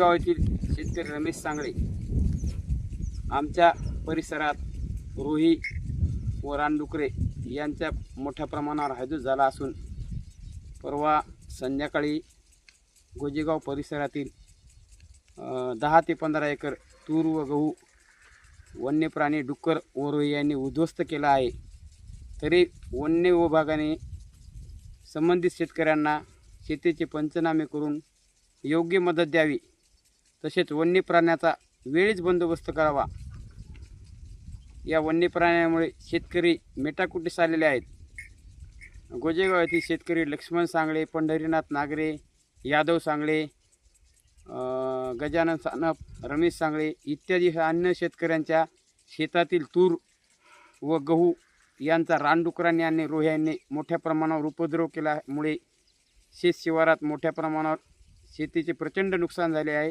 गाव येथील शेतकरी रमेश सांगळे. आमच्या परिसरात रोही व रानडुकरे यांच्या मोठ्या प्रमाणावर हजूर झाला असून परवा संध्याकाळी गोजेगाव परिसरातील दहा ते पंधरा एकर तूर व गहू वन्य प्राणी डुक्कर व रोही यांनी उद्ध्वस्त केला आहे. तरी वन्य विभागाने संबंधित शेतकऱ्यांना शेतीचे पंचनामे करून योग्य मदत द्यावी तसेच वन्य प्राण्याचा वेळीच बंदोबस्त करावा. या वन्य प्राण्यामुळे शेतकरी मेटाकुटीस आलेले आहेत. गोजेगाव येथील शेतकरी लक्ष्मण सांगळे पंढरीनाथ नागरे यादव सांगळे गजानन सानप रमेश सांगळे इत्यादी अन्य शेतकऱ्यांच्या शेतातील तूर व गहू यांचा रानडुकरांनी आणि रोह्यांनी मोठ्या प्रमाणावर उपद्रव केल्यामुळे शेत शिवारात मोठ्या प्रमाणावर शेतीचे प्रचंड नुकसान झाले आहे.